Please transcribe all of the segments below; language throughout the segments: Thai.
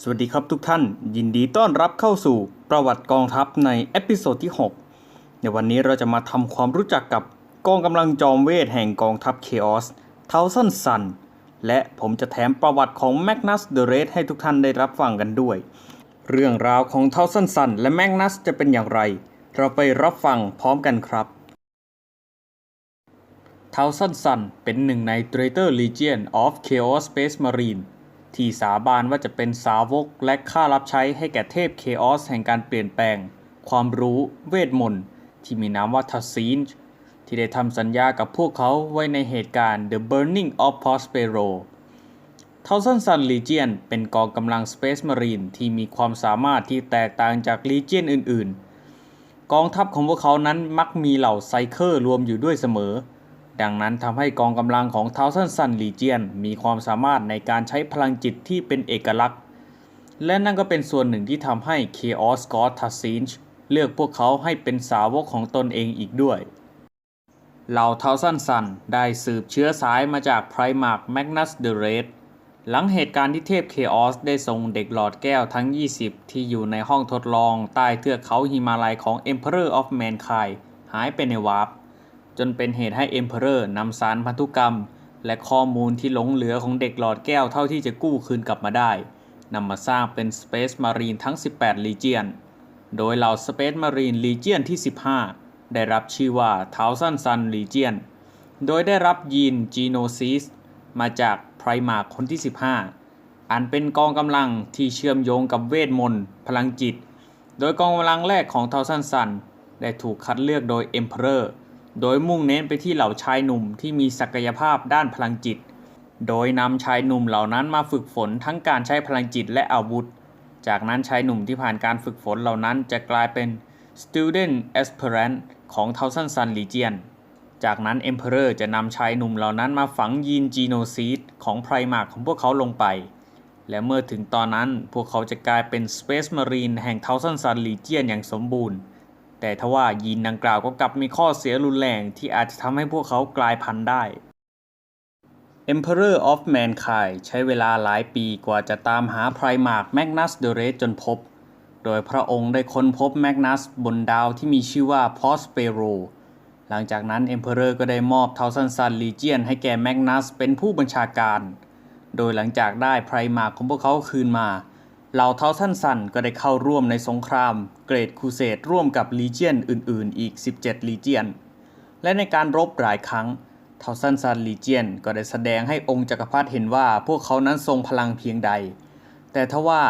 สวัสดีครับทุกท่าน ยินดีต้อนรับเข้าสู่ประวัติกองทัพในเอพิโซดที่ 6 ในวันนี้เราจะมาทำความรู้จักกับกองกำลังจอมเวทแห่งกองทัพเคออสเทาสันซันและผมจะแถมประวัติของแมกนัสเดอะเรสให้ทุกท่านได้รับฟังกันด้วย เรื่องราวของเทาสันซันและแมกนัสจะเป็นอย่างไร เราไปรับฟังพร้อมกันครับเทาสันซันเป็นหนึ่งใน Traitor Legion of Chaos Space Marine ที่สาบานว่าจะเป็นสาวกและข้ารับใช้ให้แก่เทพ Chaos แห่งการเปลี่ยนแปลง ความรู้เวทมนต์ ที่มีนามว่าทัสซีนที่ได้ทำสัญญากับพวกเขาไว้ในเหตุการณ์ The Burning of Prospero ทาสันซันลีเจียนเป็นกองกำลัง Space Marine ที่มีความสามารถที่แตกต่างจากลีเจียนอื่น ๆ กองทัพของพวกเขานั้นมักมีเหล่าไซเคอร์รวมอยู่ด้วยเสมอ ดังนั้นทำให้กองกำลังของเทาสันซันลีเจียนมีความสามารถในการใช้พลังจิตที่เป็นเอกลักษณ์ และนั่นก็เป็นส่วนหนึ่งที่ทำให้ Chaos God t a s s i n เลือกพวกเขาให้เป็นสาวกของตนเองอีกด้วย เหล่าเทาสันซันได้สืบเชื้อสายมาจากไพรมาร์กแมกนัสเดอะเรดหลังเหตุการณ์ที่เทพ Chaos ได้ส่งเด็กหลอดแก้วทั้ง 20 ที่อยู่ในห้องทดลองใต้เทือกเขาหิมาลัยของ Emperor of Mankind หายไปในวาร์ป จนเป็นเหตุให้ Emperor นำสารพันธุกรรม และข้อมูลที่หลงเหลือของเด็กหลอดแก้วเท่าที่จะกู้คืนกลับมาได้นำมาสร้างเป็น Space Marine ทั้ง 18 Legion โดยเหล่า Space Marine Legion ที่ 15 ได้รับชื่อว่า Thousand Sun Legion โดยได้รับยีน Genesis มาจากไพรมาคนที่ 15 อันเป็นกองกำลังที่เชื่อมโยงกับเวทมนต์ พลังจิต โดยกองกำลังแรกของ Thousand Sun ได้ถูกคัดเลือกโดย Emperor โดยมุ่งเน้นไปที่เหล่าชายหนุ่มที่มีศักยภาพด้านพลังจิต โดยนำชายหนุ่มเหล่านั้นมาฝึกฝนทั้งการใช้พลังจิตและอาวุธ จากนั้นชายหนุ่มที่ผ่านการฝึกฝนเหล่านั้นจะกลายเป็น Student Aspirant ของ Thousand Sun Legion จากนั้น Emperor จะนำชายหนุ่มเหล่านั้นมาฝังยีนจีโนซีดของไพรมาร์ของพวกเขาลงไป และเมื่อถึงตอนนั้นพวกเขาจะกลายเป็น Space Marine แห่ง Thousand Sun Legion อย่างสมบูรณ์ แต่ทว่ายีนดังกล่าวก็กลับมีข้อเสียรุนแรงที่อาจจะทำให้พวกเขากลายพันธุ์ได้ Emperor of Mankind ใช้เวลาหลายปีกว่าจะตามหาไพรมาร์กแมกนัสเดเรสจนพบ โดยพระองค์ได้ค้นพบแมกนัสบนดาวที่มีชื่อว่า Prospero หลังจากนั้น Emperor ก็ได้มอบเทาซันซันลีเจียนให้แก่แมกนัสเป็นผู้บัญชาการ โดยหลังจากได้ไพรมาร์กของพวกเขาคืนมา เหล่าเทาซันซันก็ได้เข้าร่วมในสงคราม เกรดคูเซดร่วมกับลีเจียนอื่น ๆ อีก 17 ลีเจียน และในการรบหลายครั้งเทาซันซันลีเจียนก็ได้แสดงให้องค์จักรพรรดิเห็นว่าพวกเขานั้นทรงพลังเพียงใด แต่ทว่า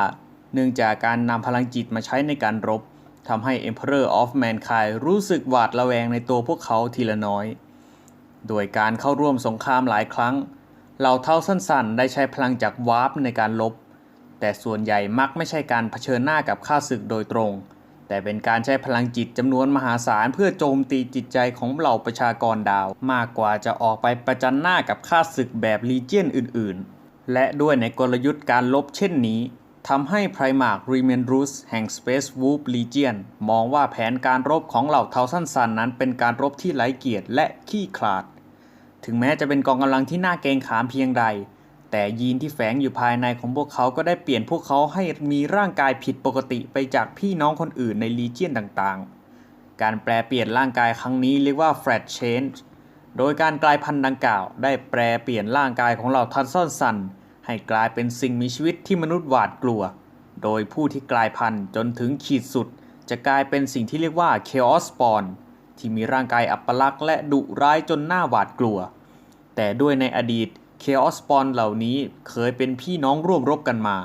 เนื่องจากการนำพลังจิตมาใช้ในการรบทำให้ Emperor of Mankind รู้สึกหวาดระแวงในตัวพวกเขาทีละน้อย โดยการเข้าร่วมสงครามหลายครั้ง เหล่าเท่าสั้นๆ ได้ใช้พลังจากวาร์ปในการลบ แต่ส่วนใหญ่มักไม่ใช่การเผชิญหน้ากับข้าศึกโดยตรง แต่เป็นการใช้พลังจิตจำนวนมหาศาลเพื่อโจมตีจิตใจของเหล่าประชากรดาว มากกว่าจะออกไปประจันหน้ากับข้าศึกแบบลีเจียนอื่น ๆ และด้วยในกลยุทธ์การลบเช่นนี้ทำให้ไพรมาร์กรีเมนรูสแห่ง Space Wolf Legion มองว่าแผนการรบของเหล่าเทาสันซันนั้นเป็นการรบที่ไร้เกียรติและขี้ขลาด ถึงแม้จะเป็นกองกำลังที่น่าเกรงขามเพียงใด แต่ยีนที่แฝงอยู่ภายในของพวกเขาก็ได้เปลี่ยนพวกเขาให้มีร่างกายผิดปกติไปจากพี่น้องคนอื่นในลีเจียนต่างๆ การแปลเปลี่ยนร่างกายครั้งนี้เรียกว่า Flat Change โดยการกลายพันธุ์ดังกล่าว ได้แปลเปลี่ยนร่างกายของเหล่าทันซอนซันให้กลายเป็นสิ่งมีชีวิตที่มนุษย์หวาดกลัว โดยผู้ที่กลายพันธุ์จนถึงขีดสุด จะกลายเป็นสิ่งที่เรียกว่า Chaos Spawn ที่มีร่างกายอัปลักษณ์และดุร้ายจนน่าหวาดกลัว แต่ด้วยในอดีต Chaos Spawn เหล่านี้เคยเป็นพี่น้องร่วมรบกันมา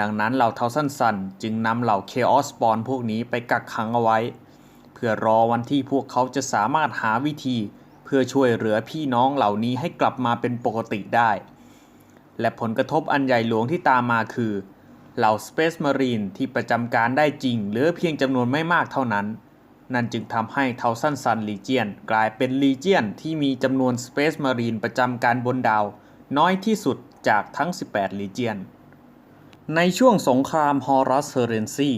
ดังนั้นเหล่าเทาสันซันจึงนำเหล่า Chaos Spawn พวกนี้ไปกักขังเอาไว้ เพื่อรอวันที่พวกเขาจะสามารถหาวิธี เพื่อช่วยเหลือพี่น้องเหล่านี้ให้กลับมาเป็นปกติได้ และผลกระทบอันใหญ่หลวงที่ตามมาคือ เหล่า Space Marine ที่ประจำการได้จริงเหลือเพียงจำนวนไม่มากเท่านั้น นั่นจึงทำให้เทาซันซันลีเจียนกลายเป็นลีเจียนที่มีจำนวน Space Marine ประจำการบนดาว น้อยที่สุดจากทั้ง 18 ลีเจียน ในช่วงสงครามฮอรัสเฮเรนซี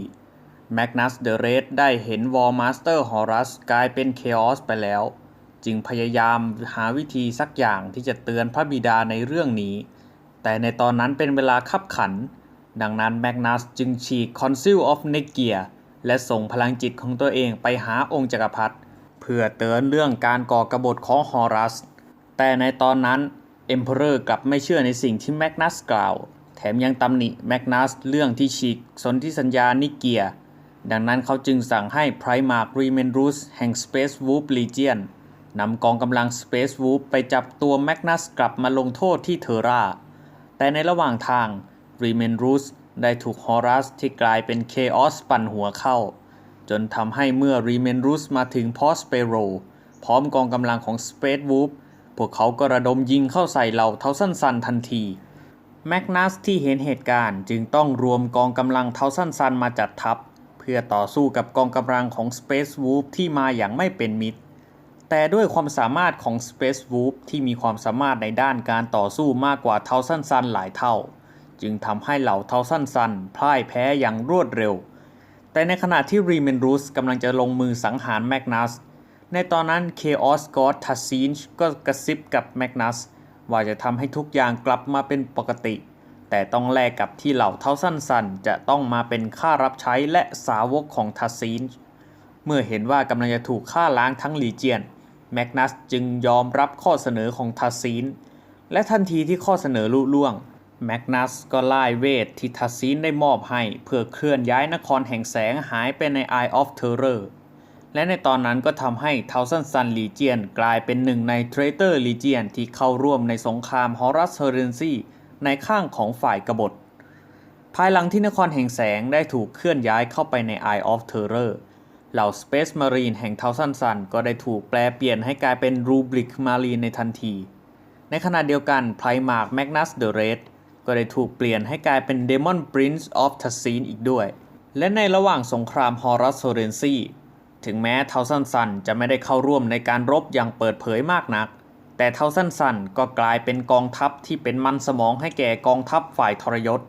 แมกนัสเดเรสได้เห็นวอลมาสเตอร์ฮอรัสกลายเป็นเคออสไปแล้ว จึงพยายามหาวิธีสักอย่างที่จะเตือนพระบิดาในเรื่องนี้ แต่ในตอนนั้นเป็นเวลาคับขัน ดังนั้นแมกนัสจึงฉีก Council of n e g i a และส่งพลังจิตของตัวเองไปหาองค์จักรพรรดิเพื่อเตือนเรื่องการก่อกบฏของฮอรัส แต่ในตอนนั้น Emperor กลับไม่เชื่อในสิ่งที่แมกนัสกล่าว แถมยังตำหนิแมกนัสเรื่องที่ฉีกสนธิสัญญานิเกีย ดังนั้นเขาจึงสั่งให้ไพรมาร์กรีเมนรูสแห่ง Space Wolf Legion นำกองกำลัง Space Wolf ไปจับตัวแมกนัสกลับมาลงโทษที่เทอร่า แต่ในระหว่างทางรีเมนรูส ได้ถูกฮอรัสที่กลายเป็นเคออสปั่นหัวเข้า จนทำให้เมื่อรีเมนรูสมาถึงพอสเปโร พร้อมกองกำลังของ Space Wolf พวกเขาก็ระดมยิงเข้าใส่เหล่าเทาสันซันทันทีแมกนัสที่เห็นเหตุการณ์จึงต้องรวมกองกำลังเทาสันซันมาจัดทัพ เพื่อต่อสู้กับกองกำลังของ Space Wolf ที่มาอย่างไม่เป็นมิตร แต่ด้วยความสามารถของ Space Wolf ที่มีความสามารถในด้านการต่อสู้มากกว่าเทาสันซันหลายเท่า จึงทำให้เหล่าเทาสันซันพ่ายแพ้อย่างรวดเร็ว แต่ในขณะที่รีเมนรูสกำลังจะลงมือสังหารแมกนัส ในตอนนั้น Chaos God t a s s i n ก็กระซิบกับแมกนัสว่าจะทำให้ทุกอย่างกลับมาเป็นปกติ แต่ต้องแลกกับที่เหล่าเทาสั้นสันจะต้องมาเป็นข้ารับใช้และสาวกของทัสซีนเมื่อเห็นว่ากำลังจะถูกฆ่าล้างทั้งลีเจียนแมกนัสจึงยอมรับข้อเสนอของทัสซีนและทันทีที่ข้อเสนอลุล่วง แมกนัสก็ไล่เวทที่ทัสซีนได้มอบให้ เพื่อเคลื่อนย้ายนครแห่งแสงหายไปใน Eye of Terror และในตอนนั้นก็ทำให้เทาสันซันลีเจียนกลายเป็นหนึ่งในเทรเตอร์ลีเจียนที่เข้าร่วมในสงครามฮอรัสเฮเรนซีในข้างของฝ่ายกบฏ ภายหลังที่นครแห่งแสงได้ถูกเคลื่อนย้ายเข้าไปใน Eye of Terror เหล่า Space Marine แห่งเทาสันซันก็ได้ถูกแปลเปลี่ยนให้กลายเป็น Rubric Marine ในทันที ในขณะเดียวกันไพรมาร์กแมกนัสเดอะเรด ก็ได้ถูกเปลี่ยนให้กลายเป็น Demon Prince of t a s s i n อีกด้วย และในระหว่างสงครามฮอรัสเฮเรนซีถึงแม้เทาสันซันจะไม่ได้เข้าร่วมในการรบอย่างเปิดเผยมากนัก แต่เทาสันซันก็กลายเป็นกองทัพที่เป็นมันสมองให้แก่กองทัพฝ่ายทรยศ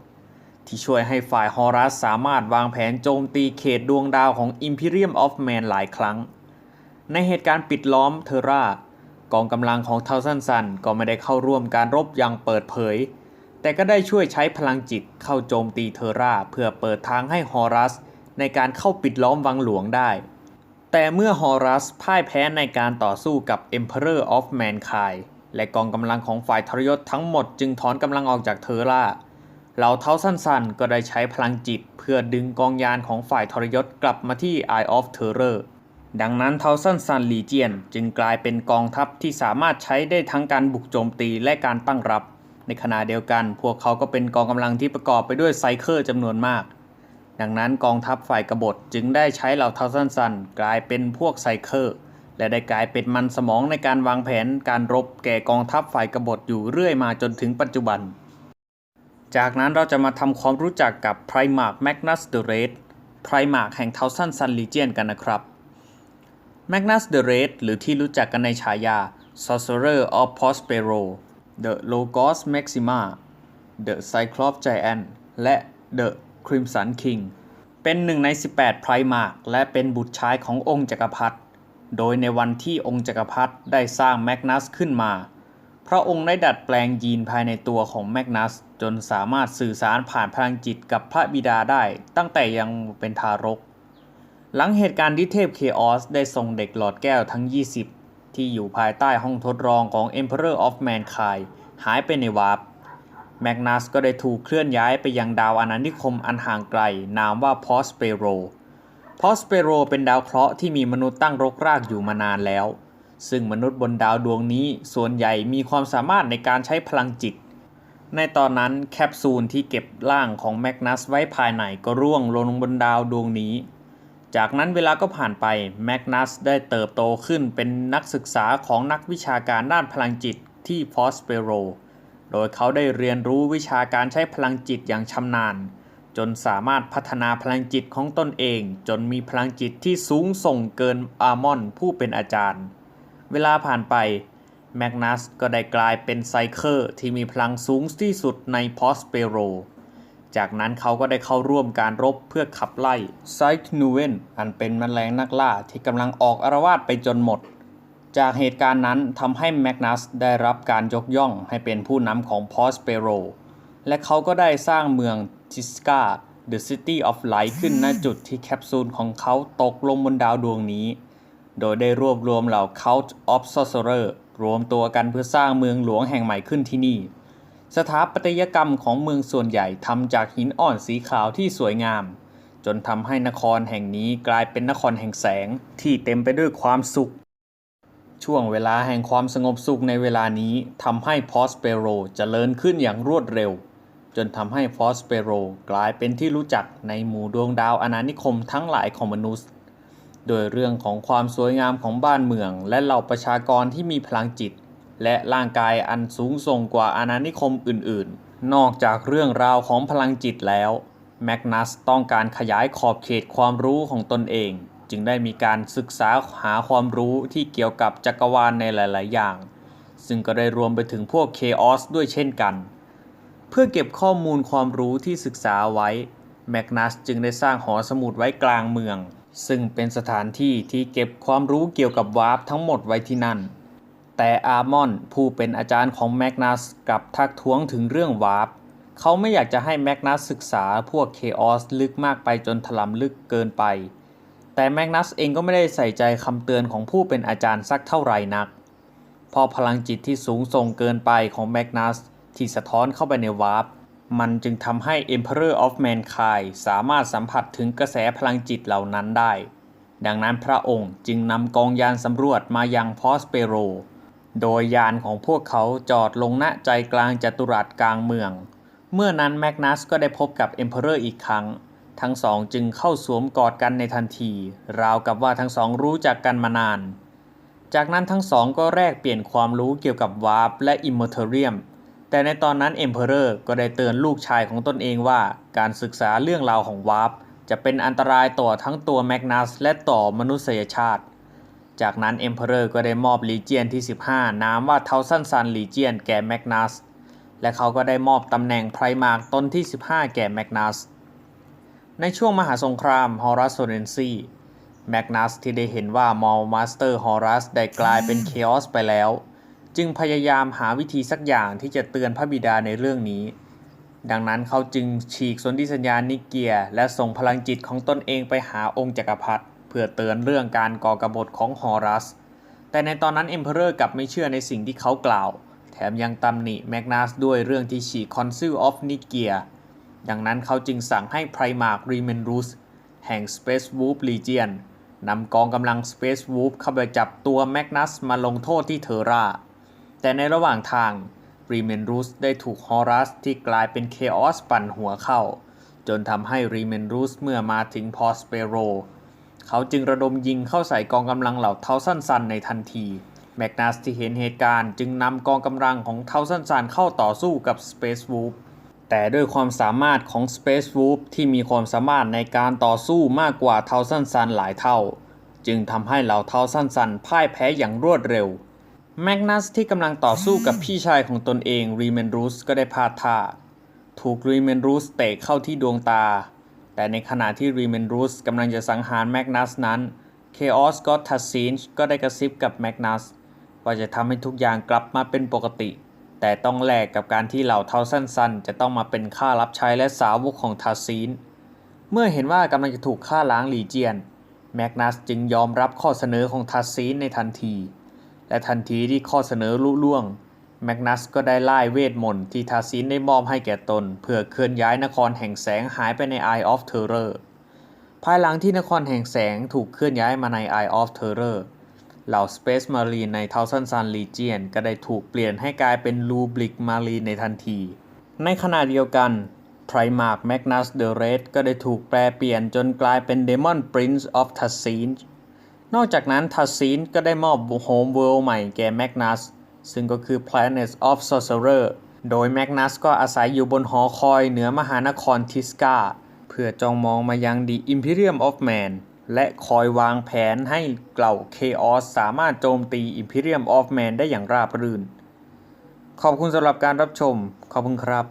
ที่ช่วยให้ฝ่ายฮอรัสสามารถวางแผนโจมตีเขตดวงดาวของ Imperium of Man หลายครั้ง ในเหตุการณ์ปิดล้อมเทอร่ากองกำลังของเทาสันซันก็ไม่ได้เข้าร่วมการรบอย่างเปิดเผย แต่ก็ได้ช่วยใช้พลังจิตเข้าโจมตีเทอร่าเพื่อเปิดทางให้ฮอรัสในการเข้าปิดล้อมวังหลวงได้ แต่เมื่อฮอรัสพ่ายแพ้ในการต่อสู้กับ Emperor of Mankind และกองกำลังของฝ่ายทรยศทั้งหมดจึงถอนกำลังออกจากเทอร่าเหล่าเท้าสั้นๆ ก็ได้ใช้พลังจิตเพื่อดึงกองยานของฝ่ายทรยศกลับมาที่ Eye of Terror ดังนั้นเท้าสั้นๆลีเจียนจึงกลายเป็นกองทัพที่สามารถใช้ได้ทั้งการบุกโจมตีและการตั้งรับ ในขณะเดียวกัน พวกเขาก็เป็นกองกำลังที่ประกอบไปด้วยไซเคอร์จำนวนมาก ดังนั้นกองทัพฝ่ายกบฏจึงได้ใช้เหล่าเท้าสั้นๆกลายเป็นพวกไซเคอร์และได้กลายเป็นมันสมองในการวางแผนการรบแก่กองทัพฝ่ายกบฏอยู่เรื่อยมาจนถึงปัจจุบัน จากนั้นเราจะมาทำความรู้จักกับไพรมาร์กแมกนัสเดอะเรดไพรมาร์กแห่งเทาสันซันลีเจียนกันนะครับแมกนัสเดอะเรดหรือที่รู้จักกันในฉายา Sorcerer of Prospero The Logos Maxima The Cyclops Giant และ The Crimson King เป็นหนึ่งใน 18 ไพรมาร์กและเป็นบุตรชายขององค์จักรพรรดิ โดยในวันที่องค์จักรพรรดิได้สร้างแมกนัสขึ้นมา พระองค์ได้ดัดแปลงยีนภายในตัวของแมกนัส จนสามารถสื่อสารผ่านพลังจิตกับพระบิดาได้ตั้งแต่ยังเป็นทารก หลังเหตุการณ์ที่เทพเคออสได้ส่งเด็กหลอดแก้วทั้ง 20 ที่อยู่ภายใต้ห้องทดลองของ Emperor of Mankind หายไปในวาร์ปแมกนัสก็ได้ถูกเคลื่อนย้ายไปยังดาวอาณานิคมอันห่างไกล นามว่าพอสเปโรพอสเปโรเป็นดาวเคราะห์ที่มีมนุษย์ตั้งรกรากอยู่มานานแล้ว ซึ่งมนุษย์บนดาวดวงนี้ส่วนใหญ่มีความสามารถในการใช้พลังจิต ในตอนนั้นแคปซูลที่เก็บร่างของแมกนัสไว้ภายในก็ร่วงลงบนดาวดวงนี้ จากนั้นเวลาก็ผ่านไปแมกนัสได้เติบโตขึ้นเป็นนักศึกษาของนักวิชาการด้านพลังจิตที่พอสเปโร โดยเขาได้เรียนรู้วิชาการใช้พลังจิตอย่างชำนาญ จนสามารถพัฒนาพลังจิตของตนเอง จนมีพลังจิตที่สูงส่งเกินอาร์มอนผู้เป็นอาจารย์ เวลาผ่านไปแมกนัสก็ได้กลายเป็นไซเคอร์ที่มีพลังสูงที่สุดในพอสเปโร จากนั้นเขาก็ได้เข้าร่วมการรบเพื่อขับไล่ไซค์นูเวนอันเป็นมแมลงนักล่าที่กำลังออกอารวาสไปจนหมด จากเหตุการณ์นั้นทำให้แมกนัสได้รับการยกย่องให้เป็นผู้นำของพอสเปโร และเขาก็ได้สร้างเมืองทิสกา The City of Light ขึ้นณจุดที่แคปซูลของเขาตกลงบนดาวดวงนี้ โดยได้รวบรวมเหล่า Cult of Sorcerer รวมตัวกันเพื่อสร้างเมืองหลวงแห่งใหม่ขึ้นที่นี่ สถาปัตยกรรมของเมืองส่วนใหญ่ทำจากหินอ่อนสีขาวที่สวยงาม จนทำให้นครแห่งนี้กลายเป็นนครแห่งแสงที่เต็มไปด้วยความสุข ช่วงเวลาแห่งความสงบสุขในเวลานี้ทำให้พอสเปโรเจริญขึ้นอย่างรวดเร็ว จนทำให้พอสเปโรกลายเป็นที่รู้จักในหมู่ดวงดาวอาณานิคมทั้งหลายของมนุษย์ โดยเรื่องของความสวยงามของบ้านเมือง และเหล่าประชากรที่มีพลังจิต และร่างกายอันสูงส่งกว่าอาณานิคมอื่นๆ นอกจากเรื่องราวของพลังจิตแล้ว แมกนัสต้องการขยายขอบเขตความรู้ของตนเอง จึงได้มีการศึกษาหาความรู้ที่เกี่ยวกับจักรวาลในหลาย ๆ อย่าง ซึ่งก็ได้รวมไปถึงพวกเคออสด้วยเช่นกัน เพื่อเก็บข้อมูลความรู้ที่ศึกษาไว้ แมกนัสจึงได้สร้างหอสมุดไว้กลางเมือง ซึ่งเป็นสถานที่ที่เก็บความรู้เกี่ยวกับวาร์ปทั้งหมดไว้ที่นั่น แต่อาร์มอนผู้เป็นอาจารย์ของแมกนัสกลับทักท้วงถึงเรื่องวาร์ปเขาไม่อยากจะให้แมกนัสศึกษาพวกเคออสลึกมากไปจนถลำลึกเกินไป แต่แมกนัสเองก็ไม่ได้ใส่ใจคำเตือนของผู้เป็นอาจารย์สักเท่าไหร่นัก พอพลังจิตที่สูงส่งเกินไปของแมกนัสที่สะท้อนเข้าไปในวาร์ปมันจึงทำให้ Emperor of Mankind สามารถสัมผัสถึงกระแสพลังจิตเหล่านั้นได้ ดังนั้นพระองค์จึงนำกองยานสำรวจมายังพอสเปโร โดยยานของพวกเขาจอดลงณใจกลางจัตุรัสกลางเมือง เมื่อนั้นแมกนัสก็ได้พบกับ Emperor อีกครั้ง ทั้งสองจึงเข้าสวมกอดกันในทันที ราวกับว่าทั้งสองรู้จักกันมานาน จากนั้นทั้งสองก็แลกเปลี่ยนความรู้เกี่ยวกับวาร์ปและอิมมอร์เทเรียม แต่ในตอนนั้น Emperor ก็ได้เตือนลูกชายของตนเองว่า การศึกษาเรื่องราวของวาร์ปจะเป็นอันตรายต่อทั้งตัวแมกนัสและต่อมนุษยชาติ จากนั้น Emperor ก็ได้มอบลีเจียนที่ 15 นามว่าเทาซันซันลีเจียนแก่แมกนัส และเขาก็ได้มอบตำแหน่งไพรมาร์กตนที่ 15 แก่แมกนัส ในช่วงมหาสงครามฮอรัสโซเรนซีแมกนัสที่ได้เห็นว่ามอลมาสเตอร์ฮอรัสได้กลายเป็นเคออสไปแล้ว จึงพยายามหาวิธีสักอย่างที่จะเตือนพระบิดาในเรื่องนี้ ดังนั้นเขาจึงฉีกสนธิสัญญานิเกียและส่งพลังจิตของตนเองไปหาองค์จักรพรรดิ พื่อเตือนเรื่องการก่อกบฏของฮอรัส แต่ในตอนนั้นเอ็มเพอเรอร์กลับไม่เชื่อในสิ่งที่เขากล่าว แถมยังตำหนิแมกนัสด้วยเรื่องที่ฉีกคอนซิลออฟนิเกียดังนั้นเขาจึงสั่งให้ไพรมาร์กรีเมนรูสแห่ง Space Wolf Legion นำกองกำลัง Space Wolf เข้าไปจับตัวแมกนัสมาลงโทษที่เทอร่า แต่ในระหว่างทางรีเมนรูสได้ถูกฮอรัสที่กลายเป็นเคออสปั่นหัวเข้า จนทำให้รีเมนรูสเมื่อมาถึงพอสเปโร เขาจึงระดมยิงเข้าใส่กองกำลังเหล่าเทาซันซันในทันทีแมกนัสที่เห็นเหตุการณ์จึงนำกองกำลังของเทาซันซันเข้าต่อสู้กับ Space Wolf แต่ด้วยความสามารถของ Space Wolf ที่มีความสามารถในการต่อสู้มากกว่าเทาซันซันหลายเท่า จึงทำให้เหล่าเทาซันซันพ่ายแพ้อย่างรวดเร็วแมกนัสที่กำลังต่อสู้กับพี่ชายของตนเองรีเมนรูสก็ได้พลาดท่า ถูกรีเมนรูสเตะเข้าที่ดวงตา แต่ในขณะที่รีเมนรูสกำลังจะสังหารแมกนัสนั้นเคออสก็ทัสซีนก็ได้กระซิบกับแมกนัสว่าจะทำให้ทุกอย่างกลับมาเป็นปกติ แต่ต้องแลกกับการที่เหล่าเทาสั้นๆจะต้องมาเป็นข้ารับใช้และสาวกของทัสซีนเมื่อเห็นว่ากำลังจะถูกฆ่าล้างลีเจียนแมกนัสจึงยอมรับข้อเสนอของทัสซีนในทันที และทันทีที่ข้อเสนอลุล่วง แมกนัสก็ได้ไล่เวทมนต์ที่ทัสซีนได้มอบให้แก่ตน เพื่อเคลื่อนย้ายนครแห่งแสงหายไปใน Eye of Terror ภายหลังที่นครแห่งแสงถูกเคลื่อนย้ายมาใน Eye of Terror เหล่า Space Marine ใน Thousand Sun Legion ก็ได้ถูกเปลี่ยนให้กลายเป็น Lubric Marine ในทันที ในขณะเดียวกัน Primarch Magnus the Red ก็ได้ถูกแปลเปลี่ยนจนกลายเป็น Demon Prince of t a s s i n นอกจากนั้น t a s s i n ก็ได้มอบ Home World ใหม่แก่ Magnus ซึ่งก็คือ Planet of Sorcerer โดยแมกนัสก็อาศัยอยู่บนหอคอยเหนือมหานครทิสกาเพื่อจ้องมองมายัง The Imperium of Man และคอยวางแผนให้เหล่า Chaos สามารถโจมตี Imperium of Man ได้อย่างราบรื่น ขอบคุณสำหรับการรับชม ขอบคุณครับ